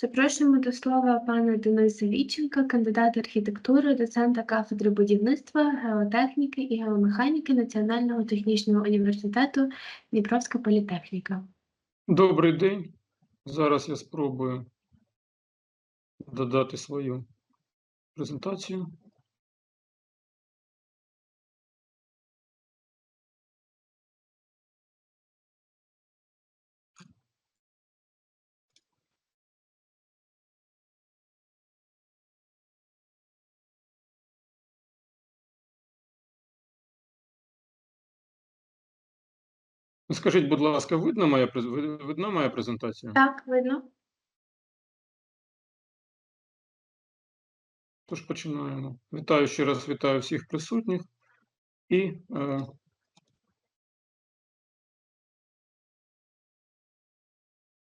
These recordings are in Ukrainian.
Запрошуємо до слова пана Дениса Віченка, кандидата архітектури, доцента кафедри будівництва, геотехніки і геомеханіки Національного технічного університету Дніпровська політехніка. Добрий день. Зараз я спробую додати свою презентацію. Скажіть, будь ласка, видно моя, през- ви- видна моя презентація? Так, видно. Тож починаємо. Вітаю ще раз, вітаю всіх присутніх. І е,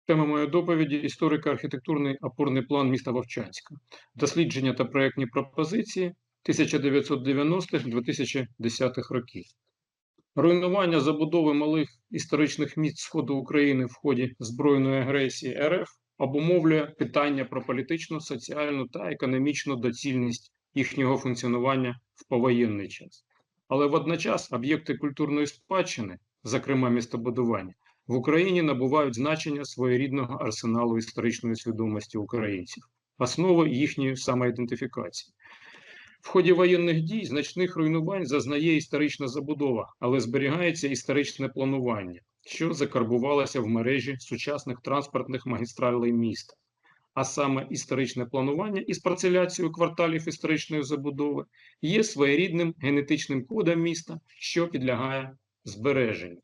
тема моєї доповіді історико-архітектурний опорний план міста Вовчанська. Дослідження та проєктні пропозиції 1990-2010 років. Руйнування забудови малих історичних міст Сходу України в ході збройної агресії РФ обумовлює питання про політичну, соціальну та економічну доцільність їхнього функціонування в повоєнний час. Але водночас об'єкти культурної спадщини, зокрема містобудування, в Україні набувають значення своєрідного арсеналу історичної свідомості українців, основи їхньої самоідентифікації. В ході воєнних дій значних руйнувань зазнає історична забудова, але зберігається історичне планування, що закарбувалося в мережі сучасних транспортних магістралей міста. А саме історичне планування із парцеляцією кварталів історичної забудови є своєрідним генетичним кодом міста, що підлягає збереженню.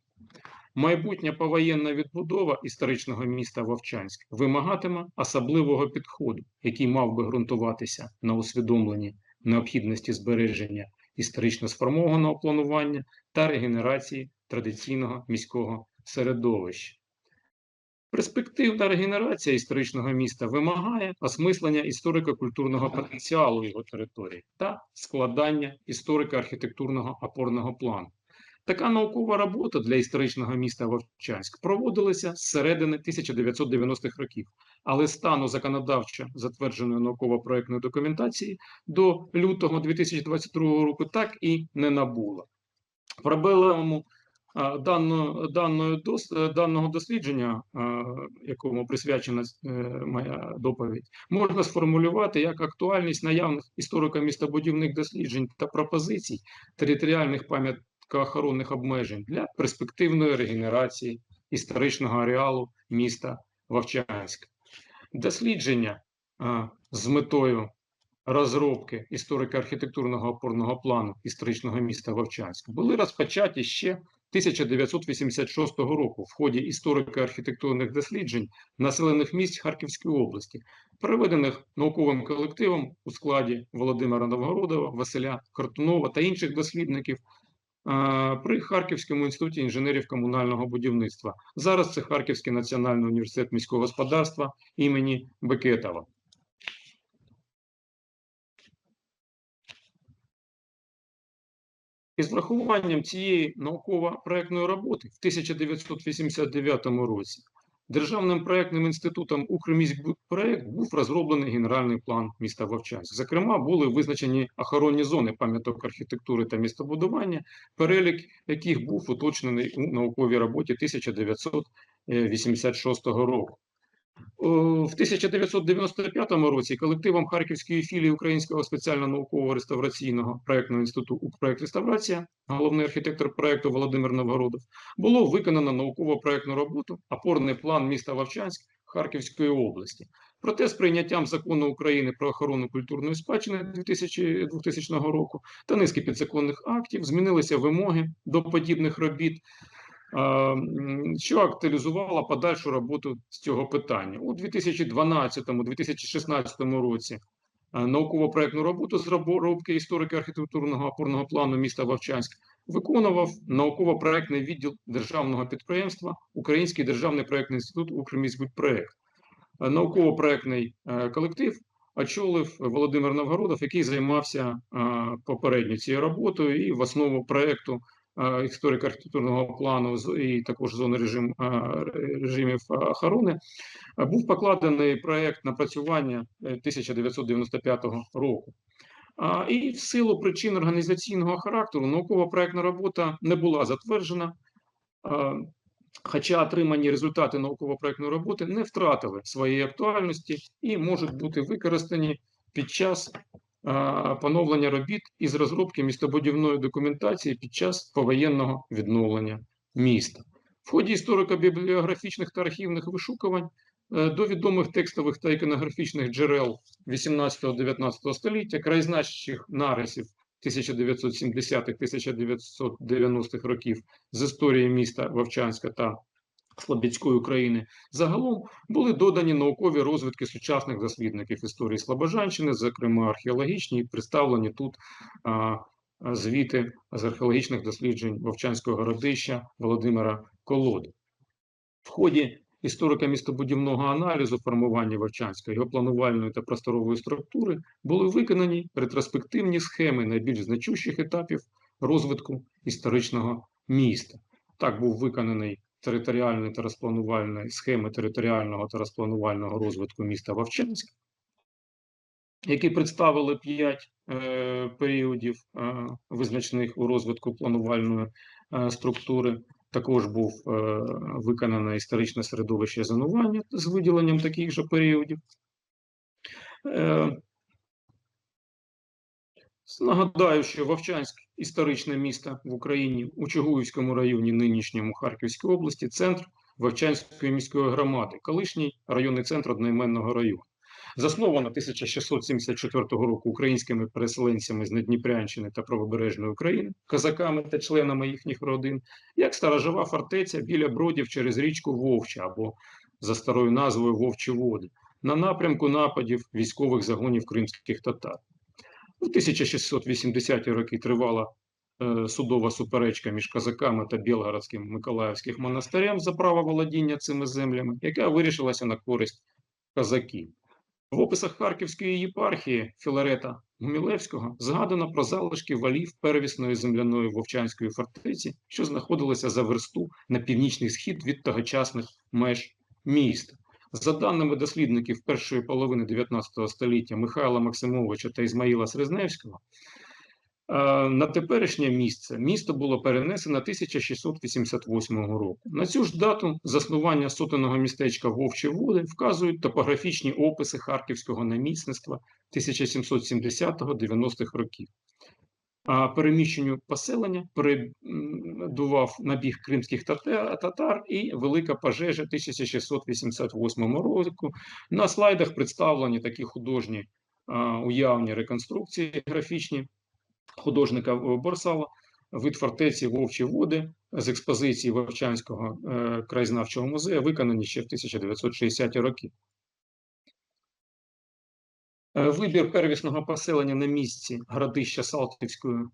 Майбутня повоєнна відбудова історичного міста Вовчанськ вимагатиме особливого підходу, який мав би ґрунтуватися на усвідомленні необхідності збереження історично сформованого планування та регенерації традиційного міського середовища. Перспективна регенерація історичного міста вимагає осмислення історико-культурного потенціалу його території та складання історико-архітектурного опорного плану. Така наукова робота для історичного міста Вовчанськ проводилася з середини 1990-х років, але стану законодавчо затвердженої науково-проектної документації до лютого 2022 року так і не набула. Проблемому а, даного, даного дослідження, якому присвячена е, моя доповідь, можна сформулювати як актуальність наявних історико-містобудівних досліджень та пропозицій територіальних пам'яткоохоронних обмежень для перспективної регенерації історичного ареалу міста Вовчанськ. Дослідження а, з метою розробки історико-архітектурного опорного плану історичного міста Вовчанська були розпочаті ще 1986 року в ході історико-архітектурних досліджень населених місць Харківської області, проведених науковим колективом у складі Володимира Новгородова, Василя Картунова та інших дослідників при Харківському інституті інженерів комунального будівництва. Зараз це Харківський національний університет міського господарства імені Бекетова. Із врахуванням цієї науково-проектної роботи в 1989 році Державним проектним інститутом «Укрміськбудпроект» був розроблений генеральний план міста Вовчанськ. Зокрема, були визначені охоронні зони пам'яток архітектури та містобудування, перелік яких був уточнений у науковій роботі 1986 року. О, В 1995 році колективом Харківської філії Українського спеціально-наукового реставраційного проектного інституту «Укрпроект Реставрація», головний архітектор проекту Володимир Новгородов, було виконано науково-проектну роботу «Опорний план міста Вовчанськ Харківської області». Проте з прийняттям закону України про охорону культурної спадщини 2000, 2000 року та низки підзаконних актів змінилися вимоги до подібних робіт що актуалізувало подальшу роботу з цього питання. У 2012-2016 році а, науково-проектну роботу з розробки історико-архітектурного опорного плану міста Вовчанськ виконував науково-проектний відділ державного підприємства Український державний проектний інститут «Укрміськбудпроект». Науково-проектний е, колектив очолив Володимир Новгородов, який займався попередньо цією роботою і в основу проекту е, історико-архітектурного плану з- і також зони режим, е, режимів е, охорони, був покладений проект напрацювання е, 1995 року. І в силу причин організаційного характеру наукова проектна робота не була затверджена. Хоча отримані результати науково-проектної роботи не втратили своєї актуальності і можуть бути використані під час поновлення робіт із розробки містобудівної документації під час повоєнного відновлення міста. В ході історико-бібліографічних та архівних вишукувань е, до відомих текстових та іконографічних джерел 18-19 століття, краєзнавчих нарисів 1970-1990-х років з історії міста Вовчанська та Слобідської України, загалом були додані наукові розвідки сучасних дослідників історії Слобожанщини, зокрема археологічні, і представлені тут а, звіти з археологічних досліджень Вовчанського городища Володимира Колоди. В ході історико-містобудівного аналізу формування Вовчанська, його планувальної та просторової структури були виконані ретроспективні схеми найбільш значущих етапів розвитку історичного міста. Так був виконаний територіальної та розпланувальної схеми територіального та розпланувального розвитку міста Вовчанськ, які представили п'ять е, періодів е, визначних у розвитку планувальної е, структури. Також був е, виконане історичне середовище зонування з виділенням таких же періодів. Е, Нагадаю, що Вовчанськ історичне місто в Україні у Чугуївському районі нинішньому Харківської області, центр Вовчанської міської громади, колишній районний центр одноіменного району. Засновано 1674 року українськими переселенцями з Надніпрянщини та Правобережної України, козаками та членами їхніх родин, як сторожова фортеця біля бродів через річку Вовча або за старою назвою Вовчі Води на напрямку нападів військових загонів кримських татар. У 1680-ті роки тривала е, судова суперечка між козаками та Білгородським Миколаївським монастирем за право володіння цими землями, яка вирішилася на користь козаків. В описах Харківської єпархії Філарета Гумілевського згадано про залишки валів первісної земляної Вовчанської фортеці, що знаходилися за версту на північний схід від тогочасних меж міста. За даними дослідників першої половини 19 століття Михайла Максимовича та Ізмаїла Срезневського, е, на теперішнє місце місто було перенесено 1688 року. На цю ж дату заснування сотеного містечка Вовчі Води вказують топографічні описи харківського намісництва 1770-90-х років. Переміщенню поселення передував набіг кримських татар і велика пожежа 1688 року. На слайдах представлені такі художні уявні реконструкції графічні художника Борсала, вид фортеці Вовчі води з експозиції Вовчанського е, краєзнавчого музею, виконані ще в 1960-ті роки. Е, Вибір первісного поселення на місці городища Салтівської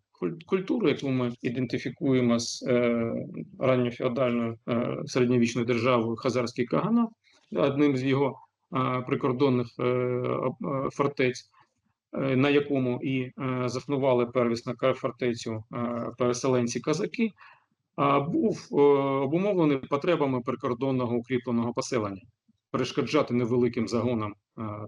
культури, яку ми ідентифікуємо з е, ранньофеодальною е, середньовічною державою Хазарський Каганат, одним з його е, прикордонних е, е, фортець, е, на якому і е, заснували первісну фортецю е, переселенці казаки, а був е, обумовлений потребами прикордонного укріпленого поселення перешкоджати невеликим загонам е,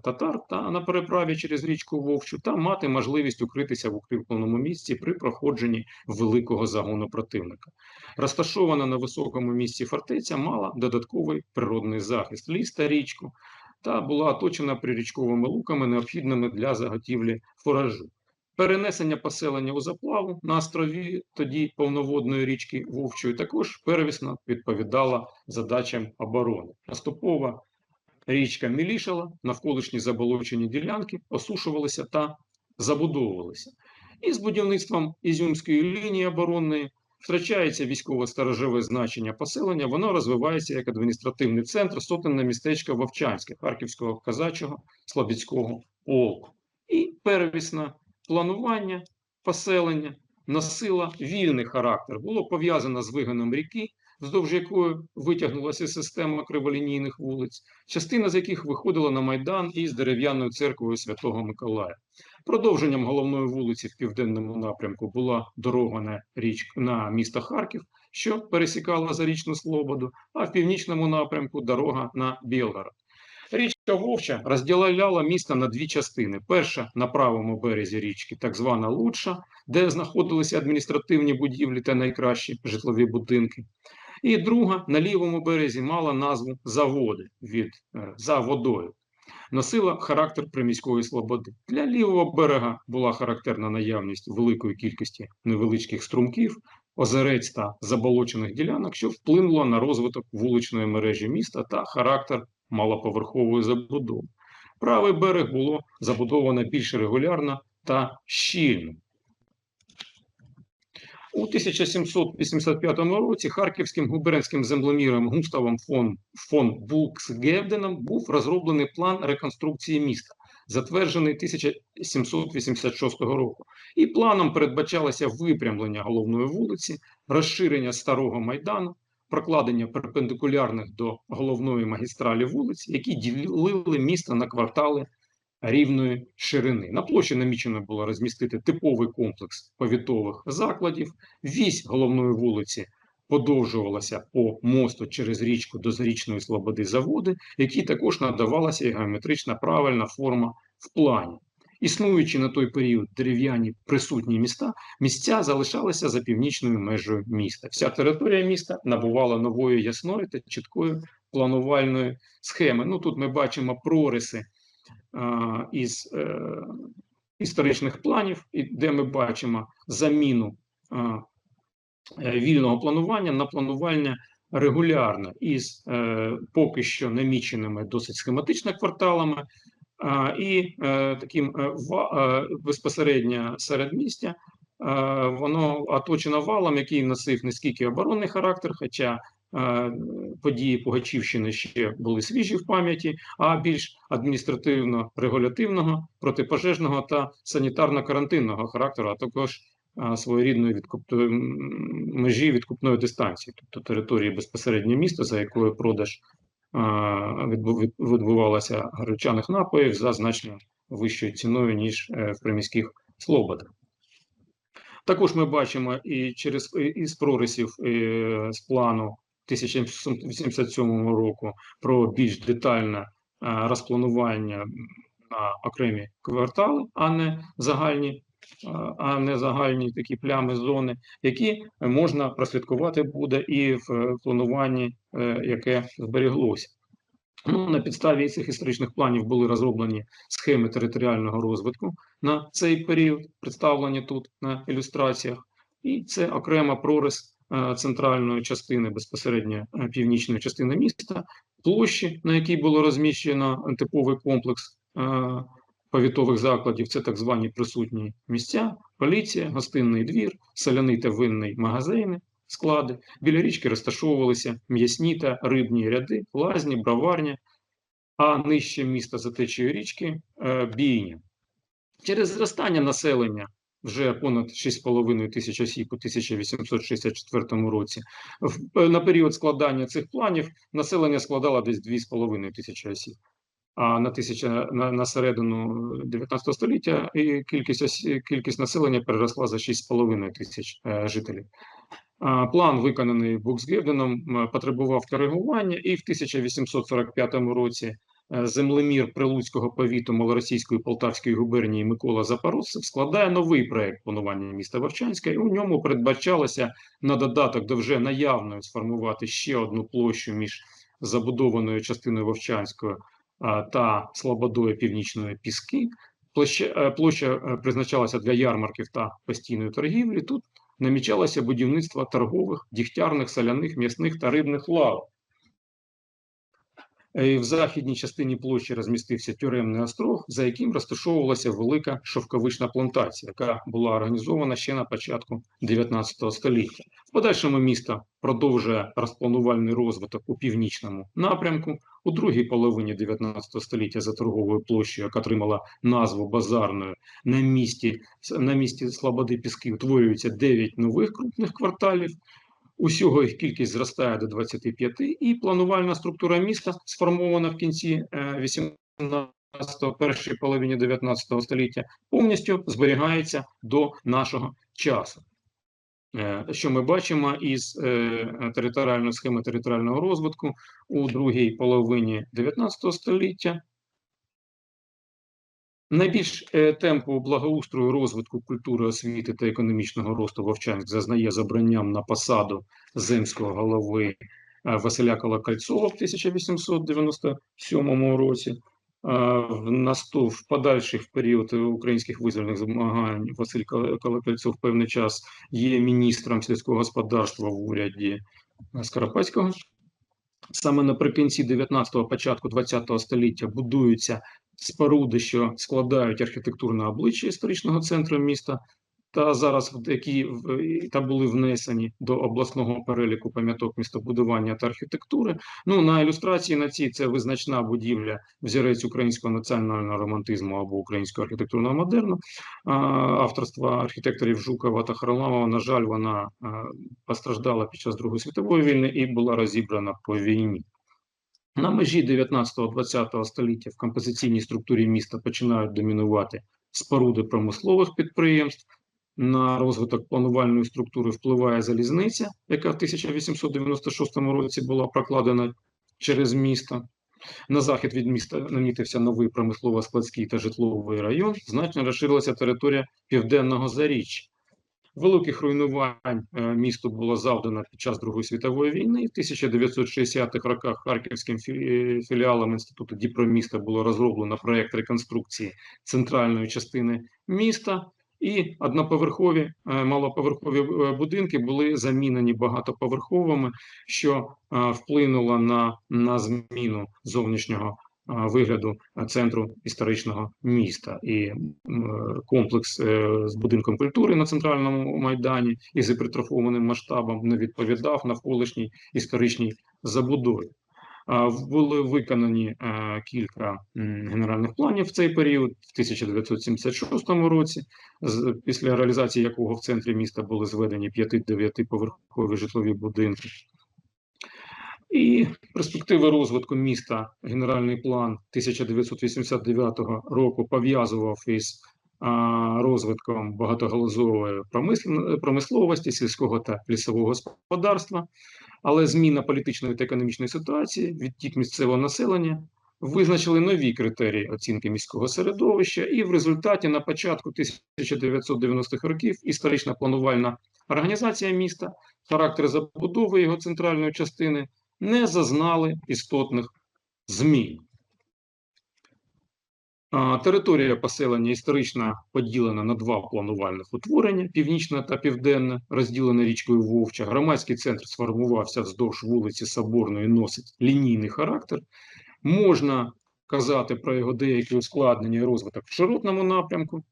татар та на переправі через річку Вовчу та мати можливість укритися в укріпленому місці при проходженні великого загону противника. Розташована на високому місці фортеця мала додатковий природний захист ліс та річку та була оточена прирічковими луками, необхідними для заготівлі фуражу. Перенесення поселення у заплаву на острові тоді повноводної річки Вовчої також первісно відповідала задачам оборони. Поступово річка мілішала, навколишні заболочені ділянки осушувалися та забудовувалися. І з будівництвом Ізюмської лінії оборонної втрачається військово-сторожове значення поселення, воно розвивається як адміністративний центр сотенне містечка Вовчанське, Харківського казачого Слобідського полку. І первісне планування поселення носило вільний характер, було пов'язано з вигином ріки вздовж якої витягнулася система криволінійних вулиць, частина з яких виходила на Майдан із дерев'яною церквою Святого Миколая. Продовженням головної вулиці в південному напрямку була дорога на річ на місто Харків, що пересікала Зарічну Слободу, а в північному напрямку дорога на Білгород. Річка Вовча розділяла місто на дві частини: перша на правому березі річки, так звана Лучша, де знаходилися адміністративні будівлі та найкращі житлові будинки. І друга на лівому березі мала назву Заводи від е, за водою. Носила характер приміської слободи. Для лівого берега була характерна наявність великої кількості невеличких струмків, озерець та заболочених ділянок, що вплинуло на розвиток вуличної мережі міста та характер малоповерхової забудови. Правий берег було забудовано більш регулярно та щільно. У 1785 році харківським губернським землеміром Густавом фон, фон Буксгевденом був розроблений план реконструкції міста, затверджений 1786 року. І планом передбачалося випрямлення головної вулиці, розширення старого майдану, прокладення перпендикулярних до головної магістралі вулиць, які ділили місто на квартали рівної ширини. На площі намічено було розмістити типовий комплекс повітових закладів. Вісь головної вулиці подовжувалася по мосту через річку до Зарічної Слободи заводи, якій також надавалася геометрична правильна форма в плані. Існуючи на той період дерев'яні присутні міста, місця залишалися за північною межею міста. Вся територія міста набувала нової ясної та чіткої планувальної схеми. Ну тут ми бачимо прориси із е, історичних планів, де ми бачимо заміну е, вільного планування на планування регулярне із е, поки що наміченими досить схематично кварталами. І е, таким е, е, безпосередньо середмістя е, воно оточено валом, який носив не оборонний характер, хоча е, події Пугачівщини ще були свіжі в пам'яті, а більш адміністративно-регулятивного, протипожежного та санітарно-карантинного характеру, а також е, своєрідної відкупної межі відкупної дистанції, тобто території безпосередньо міста, за якою продаж а, відбу- гречаних напоїв за значно вищою ціною, ніж е, в приміських слободах. Також ми бачимо і через із прорисів е, з плану 1787 року про більш детальне е, розпланування на окремі квартали, а не загальні, е, а не загальні такі плями зони, які можна прослідкувати буде і в плануванні, е, яке зберіглося. Ну, на підставі цих історичних планів були розроблені схеми територіального розвитку на цей період, представлені тут на ілюстраціях, і це окрема прорис центральної частини, безпосередньо е, північної частини міста, площі, на якій було розміщено типовий комплекс е, повітових закладів, це так звані присутні місця, поліція, гостинний двір, соляний та винний магазини, склади. Біля річки розташовувалися м'ясні та рибні ряди, лазні, броварня, а нижче міста за течією річки е, бійня. Через зростання населення вже понад 6,5 тисяч осіб у 1864 році. Е, На період складання цих планів населення складало десь 2,5 тисячі осіб. А на тисяча на, на середину 19 століття і кількість осі- кількість населення переросла за 6,5 тисяч е, жителів. А, План, виконаний Буксгевденом, потребував коригування, і в 1845 році землемір Прилуцького повіту Малоросійської Полтавської губернії Микола Запорожцев складає новий проект планування міста Вовчанська, і у ньому передбачалося на додаток до вже наявної сформувати ще одну площу між забудованою частиною Вовчанської та Слободою Північної Піски. Площа, е, площа е, призначалася для ярмарків та постійної торгівлі. Тут намічалося будівництво торгових, дігтярних, соляних, м'ясних та рибних лавок. Е, В західній частині площі розмістився тюремний острог, за яким розташовувалася велика шовковична плантація, яка була організована ще на початку 19 століття. В подальшому місто продовжує розпланувальний розвиток у північному напрямку. У другій половині 19 століття за торговою площею, яка отримала назву базарною, на місці, на місці Слободи Піски утворюється 9 нових крупних кварталів. Усього їх кількість зростає до 25, і планувальна структура міста сформована в кінці е, 18 першій половині 19 століття, повністю зберігається до нашого часу. Е, Що ми бачимо із е, територіальної схеми територіального розвитку у другій половині 19 століття. Найбільш е, темпу благоустрою розвитку культури, освіти та економічного росту Вовчанськ зазнає забранням на посаду земського голови е, Василя Колокольцова в 1897 році. Е, В наступ в період українських визвольних змагань Василь Кол- Колокольцов певний час є міністром сільського господарства в уряді Скоропадського. Саме наприкінці 19-го, початку 20-го століття будуються споруди, що складають архітектурне обличчя історичного центру міста, та зараз які та були внесені до обласного переліку пам'яток містобудування та архітектури. Ну на ілюстрації на цій це визначна будівля, взірець українського національного романтизму або українського архітектурного модерну авторства архітекторів Жукова та Харламова. На жаль, вона постраждала під час Другої світової війни і була розібрана по війні. На межі 19-20 століття в композиційній структурі міста починають домінувати споруди промислових підприємств. На розвиток планувальної структури впливає залізниця, яка в 1896 році була прокладена через місто. На захід від міста намітився новий промислово-складський та житловий район. Значно розширилася територія південного заріччя. Великих руйнувань е, місту було завдано під час Другої світової війни. В 1960-х роках харківським фі- філіалом інституту Діпроміста було розроблено проект реконструкції центральної частини міста. І одноповерхові, е, малоповерхові е, будинки були замінені багатоповерховими, що е, вплинуло на, на зміну зовнішнього е, вигляду центру історичного міста. І комплекс е, з будинком культури на центральному майдані із гіпертрофованим масштабом не відповідав навколишній історичній забудові. Були виконані е, кілька генеральних планів в цей період в 1976 році, з- після реалізації якого в центрі міста були зведені 5-9 поверхові житлові будинки. І перспективи розвитку міста генеральний план 1989 року пов'язував із розвитком багатогалузової промисловості, сільського та лісового господарства, але зміна політичної та економічної ситуації, відтік місцевого населення визначили нові критерії оцінки міського середовища, і в результаті на початку 1990-х років історична планувальна організація міста, характер забудови його центральної частини не зазнали істотних змін. Територія поселення історично поділена на два планувальних утворення: північне та південне, розділене річкою Вовча. Громадський центр сформувався вздовж вулиці Соборної, носить лінійний характер. Можна казати про його деякі ускладнення і розвиток в широтному напрямку.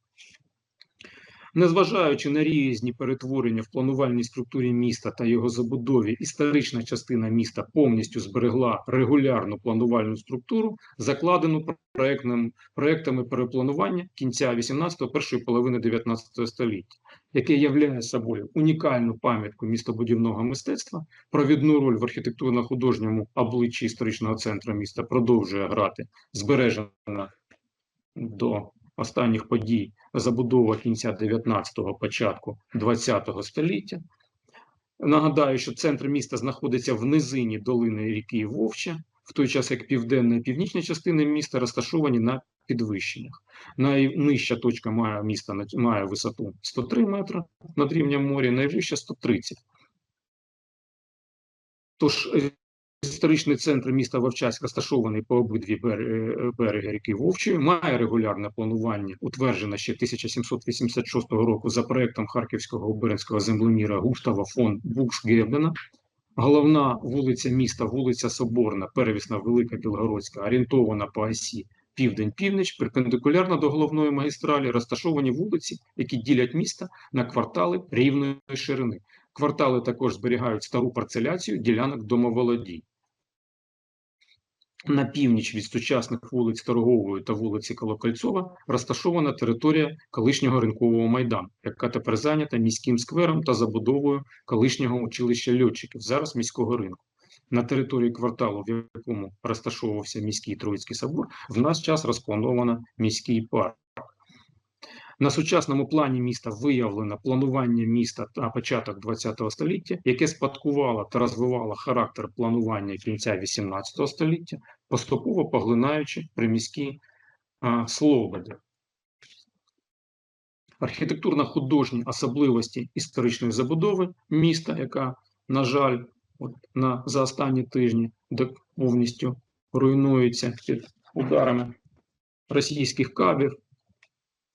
Незважаючи на різні перетворення в планувальній структурі міста та його забудові, історична частина міста повністю зберегла регулярну планувальну структуру, закладену проектним, проектами перепланування кінця 18-го, першої половини 19 століття, яке являє собою унікальну пам'ятку містобудівного мистецтва, провідну роль в архітектурно-художньому обличчі історичного центру міста продовжує грати збережена до останніх подій забудова кінця 19-го, початку 20-го століття. Нагадаю, що центр міста знаходиться в низині долини ріки Вовча, в той час як південна і північна частини міста розташовані на підвищеннях. Найнижча точка має міста має висоту 103 метри над рівнем моря, найвища 130. Тож е, історичний центр міста Вовчанськ розташований по обидві е, береги ріки Вовчої, має регулярне планування, утверджене ще 1786 року за проектом харківського губернського землеміра Густава фон Буксгердена. Головна вулиця міста, вулиця Соборна, первісна Велика Білгородська, орієнтована по осі південь-північ, перпендикулярно до головної магістралі, розташовані вулиці, які ділять місто на квартали рівної ширини. Квартали також зберігають стару парцеляцію ділянок домоволодінь. На північ від сучасних вулиць Торгової та вулиці Колокольцова розташована територія колишнього ринкового майдану, яка тепер зайнята міським сквером та забудовою колишнього училища льотчиків, зараз міського ринку. На території кварталу, в якому розташовувався міський Троїцький собор, в наш час розплановано міський парк. На сучасному плані міста виявлено планування міста та початок ХХ століття, яке спадкувало та розвивало характер планування кінця XVIII століття, поступово поглинаючи приміські а, слободи. Архітектурно-художні особливості історичної забудови міста, яка, на жаль, от на, за останні тижні повністю руйнується під ударами російських кабів,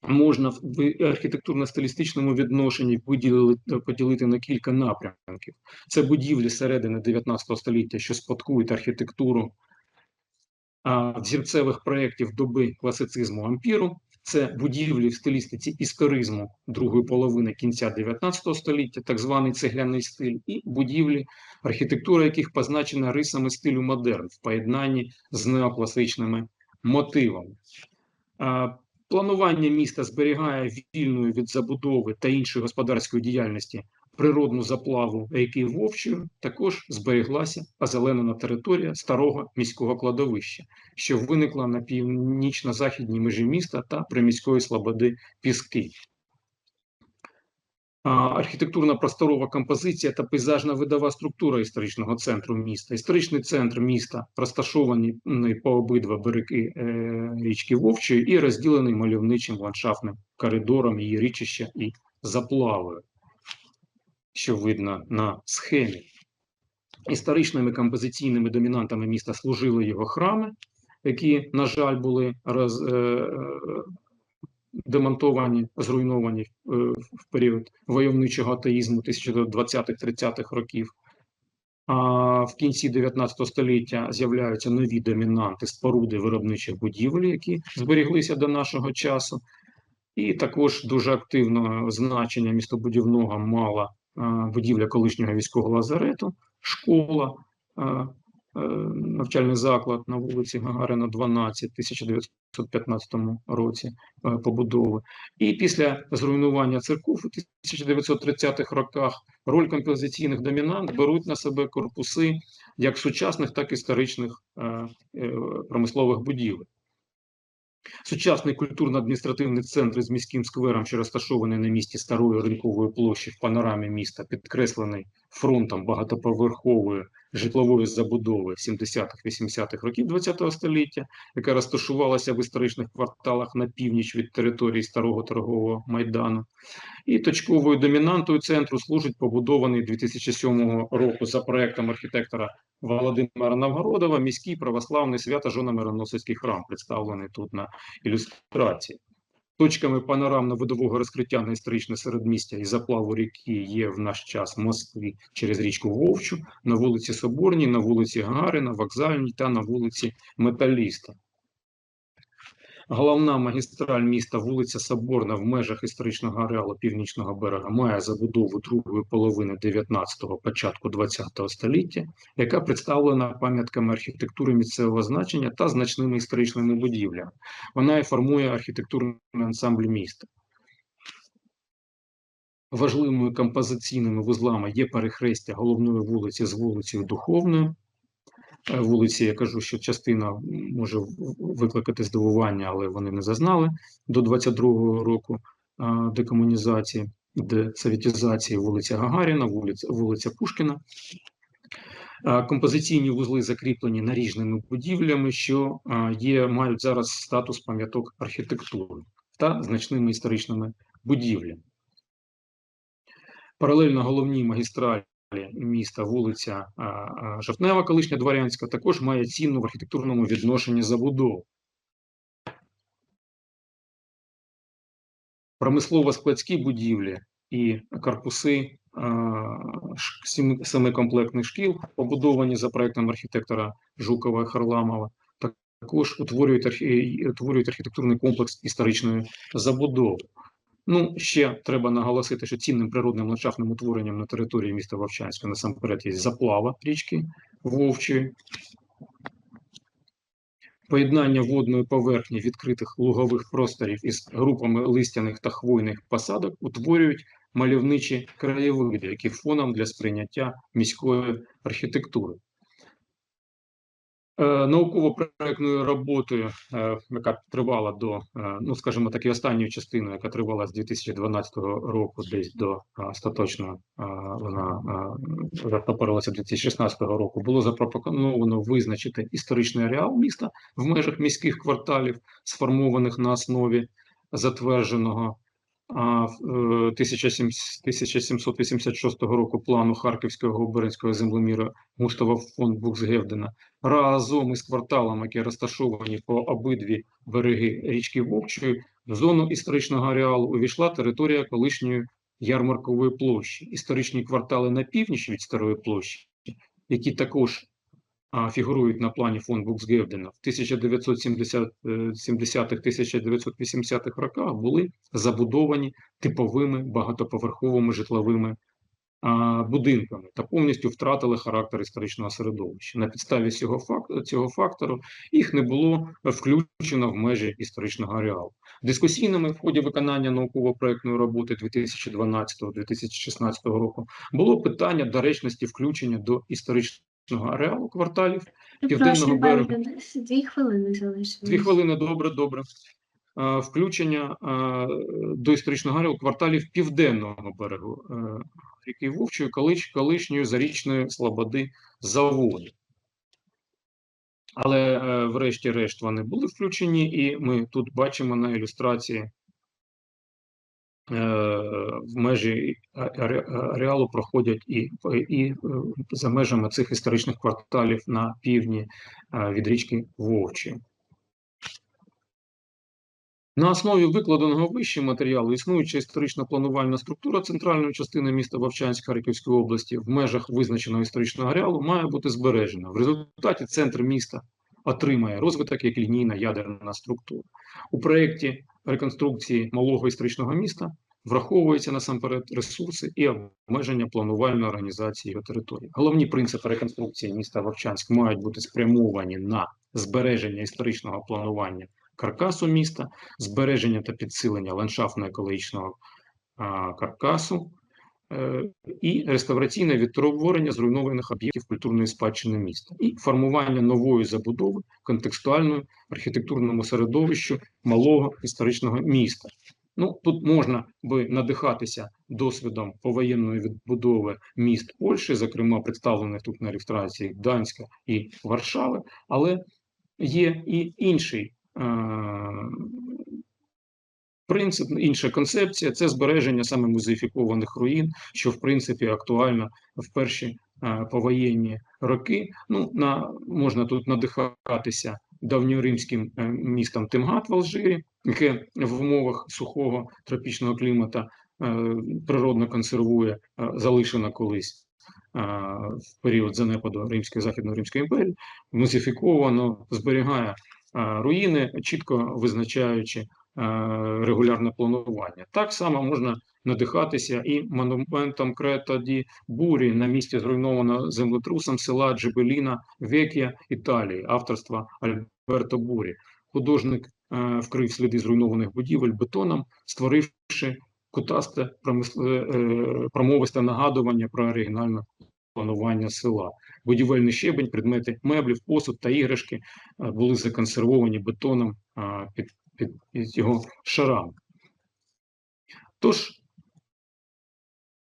можна в архітектурно-стилістичному відношенні виділити, поділити на кілька напрямків. Це будівлі середини 19 століття, що спадкують архітектуру а, взірцевих проєктів доби класицизму ампіру. Це будівлі в стилістиці історизму другої половини кінця 19 століття, так званий цегляний стиль, і будівлі, архітектура яких позначена рисами стилю модерн в поєднанні з неокласичними мотивами. Планування міста зберігає вільною від забудови та іншої господарської діяльності природну заплаву ріки Вовчою. Також зберіглася озеленена територія старого міського кладовища, що виникла на північно-західній межі міста та приміської слободи Піски. Архітектурна просторова композиція та пейзажна видова структура історичного центру міста. Історичний центр міста розташований по обидва береги е, річки Вовчої і розділений мальовничим ландшафтним коридором її річища і заплавою, що видно на схемі. Історичними композиційними домінантами міста служили його храми, які, на жаль, були роз, е, демонтовані, зруйновані е, в період войовничого атеїзму 1920-30-х років. А в кінці 19 століття з'являються нові домінанти споруди виробничих будівель, які зберіглися до нашого часу. І також дуже активне значення містобудівного мала будівля колишнього військового лазарету, школа, Е, навчальний заклад на вулиці Гагарина, 12, 1915 році е, побудови. І після зруйнування церков у 1930-х роках роль композиційних домінант беруть на себе корпуси як сучасних, так і історичних е, промислових будівель. Сучасний культурно-адміністративний центр з міським сквером, що розташований на місці старої ринкової площі в панорамі міста, підкреслений фронтом багатоповерхової житлової забудови 70-х-80-х років ХХ століття, яка розташувалася в історичних кварталах на північ від території старого торгового майдану. І точковою домінантою центру служить побудований 2007 року за проектом архітектора Володимира Новгородова міський православний свято жона мироносицький храм, представлений тут на ілюстрації. Точками панорамно-видового розкриття на історичне середмістя і заплаву ріки є в наш час в Москві через річку Вовчу, на вулиці Соборній, на вулиці Гарина, Вокзальній та на вулиці Металіста. Головна магістраль міста вулиця Соборна в межах історичного ареалу північного берега має забудову другої половини 19-го, початку 20-го століття, яка представлена пам'ятками архітектури місцевого значення та значними історичними будівлями. Вона і формує архітектурний ансамбль міста. Важливими композиційними вузлами є перехрестя головної вулиці з вулицею Духовною. Е, вулиці, я кажу, що частина може викликати здивування, але вони не зазнали до 22-го року декомунізації, десоветізації вулиця Гагаріна, вулиця, вулиця Пушкіна. Композиційні вузли закріплені наріжними будівлями, що є, мають зараз статус пам'яток архітектури та значними історичними будівлями. Паралельно головній магістралі міста вулиця Жовтнева, колишня Дворянська, також має цінну в архітектурному відношенні забудову. Промислово-складські будівлі і корпуси семикомплектних шкіл, побудовані за проектом архітектора Жукова Харламова, також утворюють архітектурний комплекс історичної забудови. Ну, ще треба наголосити, що цінним природним ландшафтним утворенням на території міста Вовчанська насамперед є заплава річки Вовчої. Поєднання водної поверхні відкритих лугових просторів із групами листяних та хвойних посадок утворюють мальовничі краєвиди, які фоном для сприйняття міської архітектури. Е, Науково-проектною роботою, е, яка тривала до, е, ну скажімо так, і останньою частиною, яка тривала з 2012 року, десь до остаточно вона застопорилася 2016 року, було запропоновано визначити історичний ареал міста в межах міських кварталів, сформованих на основі затвердженого а, в, 1700 1786 року плану Харківського губернського землеміра Густава фон Буксгевдена разом із кварталами, які розташовані по обидві береги річки Вовчої, в зону історичного ареалу увійшла територія колишньої ярмаркової площі. Історичні квартали на північ від старої площі, які також фігурують на плані фон Буксгевдена в 1970-1980-х роках були забудовані типовими багатоповерховими житловими будинками та повністю втратили характер історичного середовища. На підставі цього факту цього фактору їх не було включено в межі історичного ареалу. Дискусійними в ході виконання науково-проектної роботи 2012-2016 року було питання доречності включення до історичного ареалу кварталів Південного Прошу, берегу. дві хвилини залишилось. Дві хвилини, добре, добре. Е, Включення е, до історичного ареалу кварталів південного берегу е, ріки Вовчої, колиш, колишньої зарічної слободи заводу. Але врешті-решт вони були включені, і ми тут бачимо на ілюстрації в межі ареалу проходять і, і е, за межами цих історичних кварталів на півдні е, від річки Вовчої. На основі викладеного вище матеріалу існуюча історична планувальна структура центральної частини міста Вовчанськ Харківської області в межах визначеного історичного ареалу має бути збережена. В результаті центр міста отримає розвиток як лінійна ядерна структура. У проєкті реконструкції малого історичного міста враховуються насамперед ресурси і обмеження планувальної організації його території. Головні принципи реконструкції міста Вовчанськ мають бути спрямовані на збереження історичного планування каркасу міста, збереження та підсилення ландшафтно-екологічного каркасу і реставраційне відтворення зруйнованих об'єктів культурної спадщини міста, і формування нової забудови контекстуальної архітектурному середовищу малого історичного міста. Ну, тут можна би надихатися досвідом повоєнної відбудови міст Польщі, зокрема представлених тут на ілюстрації Гданська і Варшави, але є і інший е, принцип, інша концепція це збереження саме музеїфікованих руїн, що в принципі актуально в перші е, повоєнні роки. Ну, на, можна тут надихатися давньоримським е, містом Тимгат в Алжирі, яке в умовах сухого тропічного клімата е, природно консервує залишено колись. В період занепаду Римської Західно-Римської імперії музифіковано зберігає руїни, чітко визначаючи регулярне планування. Так само можна надихатися і монументом Крета ді Бурі на місці зруйнованого землетрусом села Джебеліна Векія Італії, авторства Альберто Бурі. Художник е, вкрив сліди зруйнованих будівель бетоном, створивши кутасте промисле- е, промовисте нагадування про оригінальне планування села. Будівельний щебень, предмети меблів, посуд та іграшки е, були законсервовані бетоном е, під, під, під його шарами. Тож,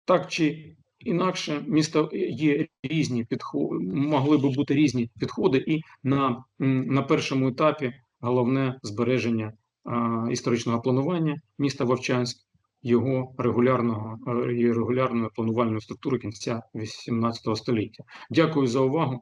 так чи інакше, місто є різні підходи, могли би бути різні підходи, і на, на першому етапі головне збереження а, історичного планування міста Вовчанськ, його регулярного е, регулярної планувальної структури кінця 18 століття. Дякую за увагу.